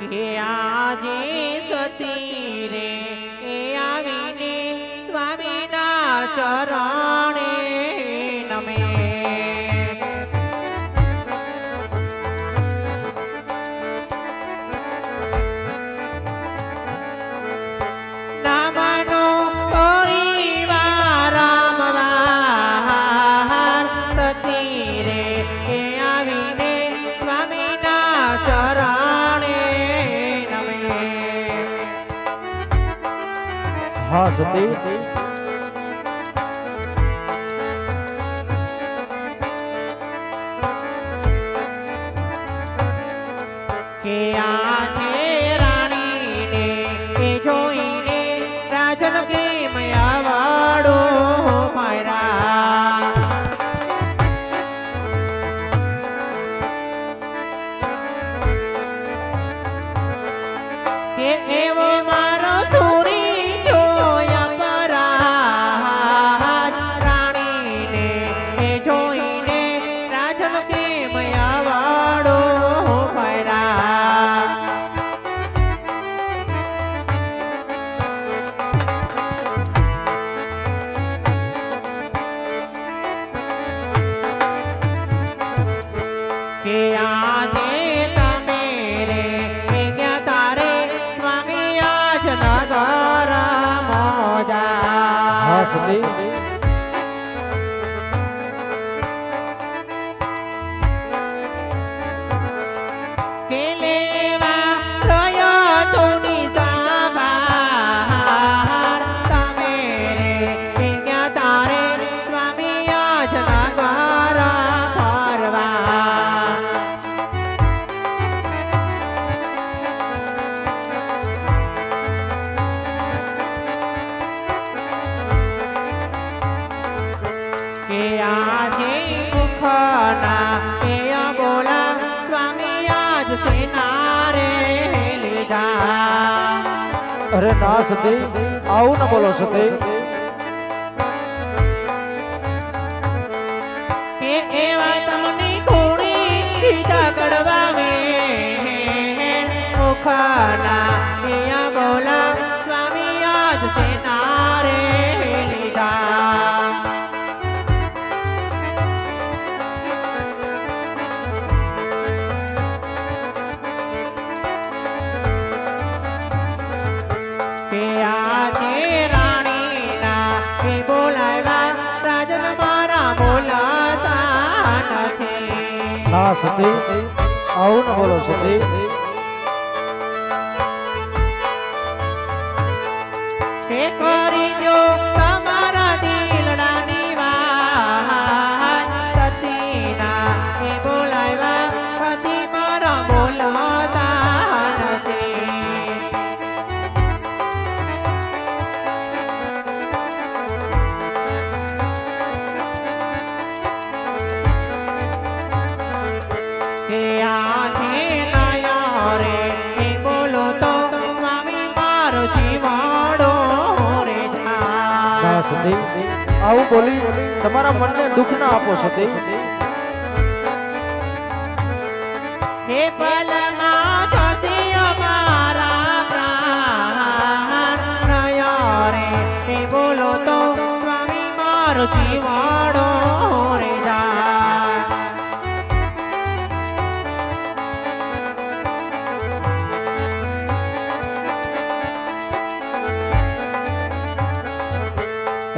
કે આજે સતી રે આવીને સ્વામીના ચરણ Sutik. Amén. ના સતી આવું ન બોલો સતી. કડવા હા સતી આવું બોલો સતી સતી આવું બોલી તમારા મનને દુઃખ ના આપો સતી. હે બોલો તો સ્વામી મારો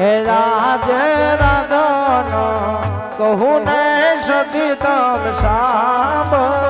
હે રાજે રાધનો કહું ને સતી તમ સાંભળ.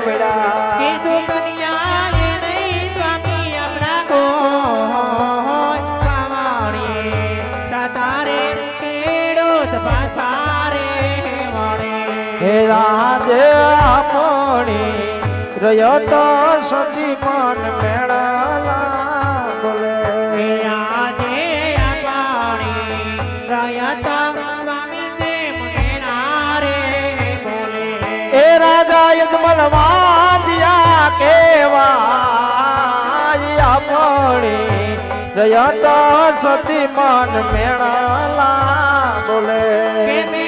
ગયો તો સતી મન મેળા બોલે. આજે પાણી ગયા તા રાજા યજમલ વાજ્યા કેવા આપણી. જયતા સતી મન મેળાલા બોલે.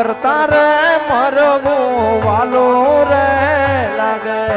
કરતા રે મરવું વાલો રે લાગે.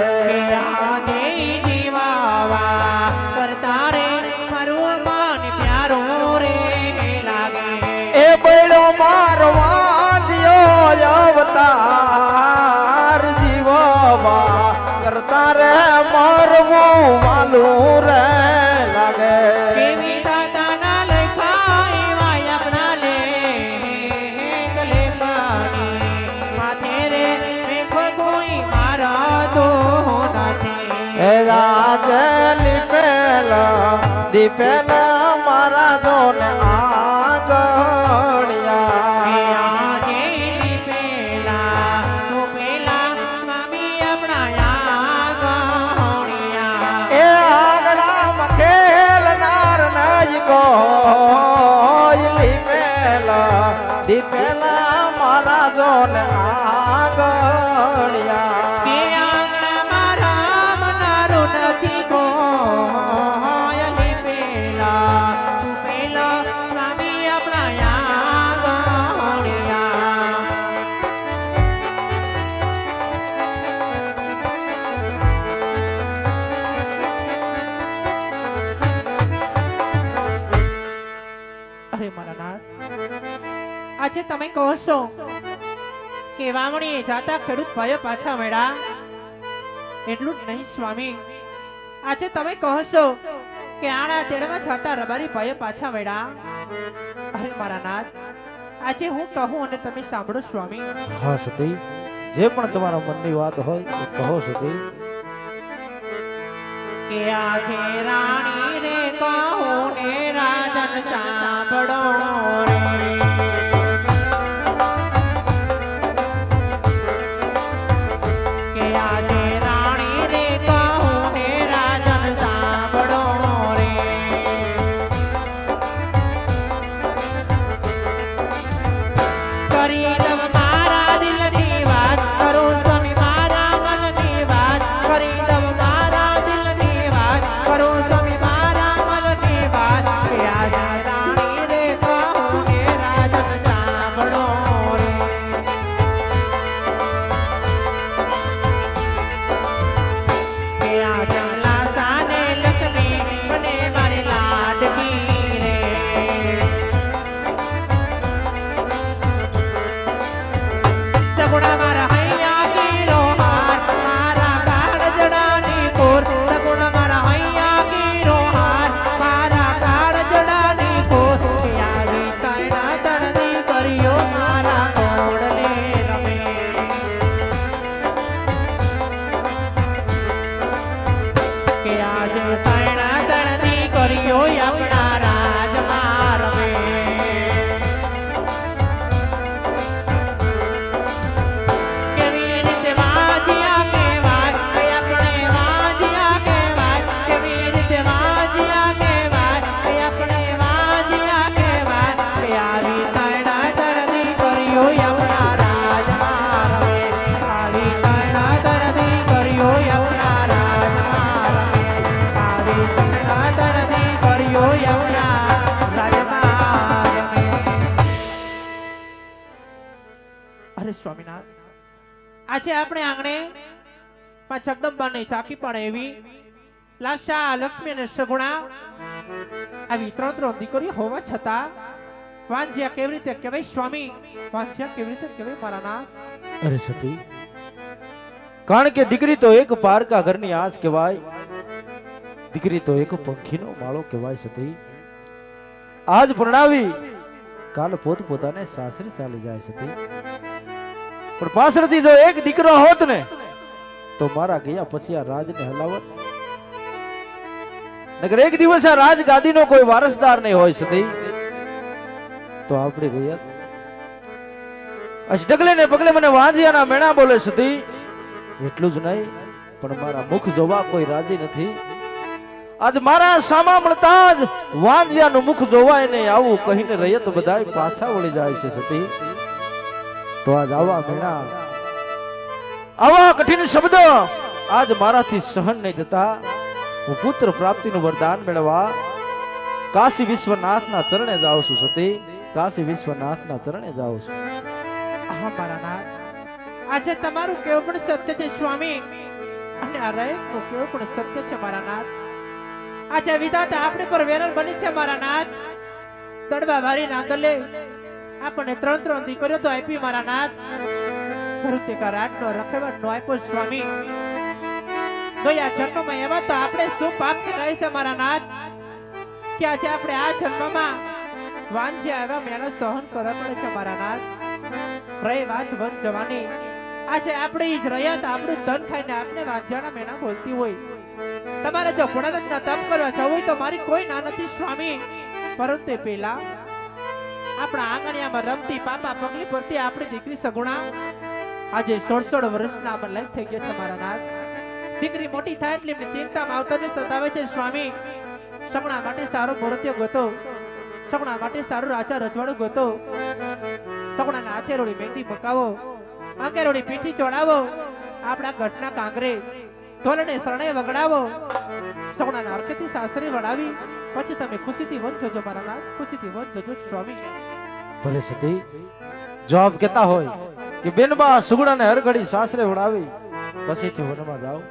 રાજલી પેલા દીપેલા મારા દોને છે તમે કહો કે વાવણીએ જાતા ખેડૂત ભાઈઓ પાછા મળ્યા. એટલું નહીં સ્વામી. આજે તમે કહો કે આણા તેડવા જાતા રબારી ભાઈઓ પાછા મળ્યા? અરે મારા નાથ આજે હું કહું અને તમે સાંભળો સ્વામી. હા સતી. જે પણ તમારા મનની વાત હોય એ કહો સતી. કે આજે રાણી રે કહો ને રાજન સાંભળો. છે આપણે આંગણે પણ જગદંબા નહીં ચાકી પણ એવી લાશા, લક્ષ્મી અને સગુણા આવી ત્રણ ત્રણ દીકરીઓ હોવા છતાં વાંજ્યા કેવી રીતે કહેવાય સ્વામી? વાંજ્યા કેવી રીતે કહેવાય મારા ના અરે સતી, કારણ કે દીકરી તો એક પારકા ઘરની આસ કહેવાય, દીકરી તો એક પંખીનો માળો કહેવાય સતી. આજ પ્રણાવી કાલ પોત પોતાને સાસરે ચાલી જાય સતી. પણ પાછળથી જો એક દીકરો હોત ને, તો મારા ગયા પછી આ રાજને હલાવત. નગર એક દિવસ આ રાજ ગાદીનો કોઈ વારસદાર નહીં હોય સતી. તો આપણે ગયા. અશ ડગલે ને પગલે મને વાંજિયાના મેણા બોલે સતી, એટલું જ નહીં, પણ મારા મુખ જોવા કોઈ રાજી નથી. આજ મારા સામા મળતા જ વાંજિયાનું મુખ જોવાય નહીં, આવું કહીને રયત બધાય પાછા વળી જાય છે સતી. તો આજ આવા મેણા આવા કઠિન શબ્દ આજ મારાથી સહન નહીં થતા. હું પુત્ર પ્રાપ્તિનું વરદાન મેળવવા કાશી વિશ્વનાથના ચરણે જાઉં છું સતી. કાશી વિશ્વનાથના ચરણે જાઉં છું. હા મારાનાથ આજે તમારું કેવું પણ સત્ય છે સ્વામી. અને આ રયતનું કેવું પણ સત્ય છે મારા નાથ. આજે વિધાતા આપણી પર વેરલ બની છે મારા નાથ. તડવા વારી નાંદલે આપણને ત્રણ ત્રણ દીકરીઓ તો આપી, મારા નાથ. ધરુતિકા રાતનો રખેવટ નો આપ્યો સ્વામી. ગયા જન્મમાં એવા તો આપણે શું પાપ કરાય છે, મારા નાથ? કે આજે આપણે આ જન્મમાં વાંજ્યા એવા મેનો સહન કરવા પડે છે, મારા નાથ? રહી વાત વન જવાની. આજે આપણે ઈ રહ્યા તો આપણું ધન ખાઈને આપને વાંજાના મેના બોલતી હોય. તમારે જો પુનરત્ન તપ કરવા જવું હોય તો મારી કોઈ ના નથી, સ્વામી. પરંતુ એ પહેલા આપણા આંગણિયામાં રમતી પાપા પગલી પરથી આપણી દીકરી સગુણા. આજે સોળ વર્ષના પણ લાઈફ થઈ ગયા છે મારા નાથ. દીકરી મોટી થાય એટલે એમની ચિંતામાં આવતાને સતાવે છે. સ્વામી, સગુણા માટે સારો મૂર્તિઓ ગોતો. સગુણા માટે સારું રાજા રજવાડું ગોતો. સગુણાના હાથે રોડી મહેંદી મકાવો આંગે રોડી પીઠી ચોડાવો આપણા ગઢના કાંગરે ઢોલને શરણે વગડાવો. સગુણાના હરખેથી સાસરી વડાવી પછી તમે ખુશીથી વન જોજો મારા નાથ. ખુશીથી વન જોજો સ્વામી. ભલે સતી, જવાબ કેતા હોય કે બેનબા સુગડાને હર ઘડી સાસરે વડાવી પછીથી વનમાં જાઓ.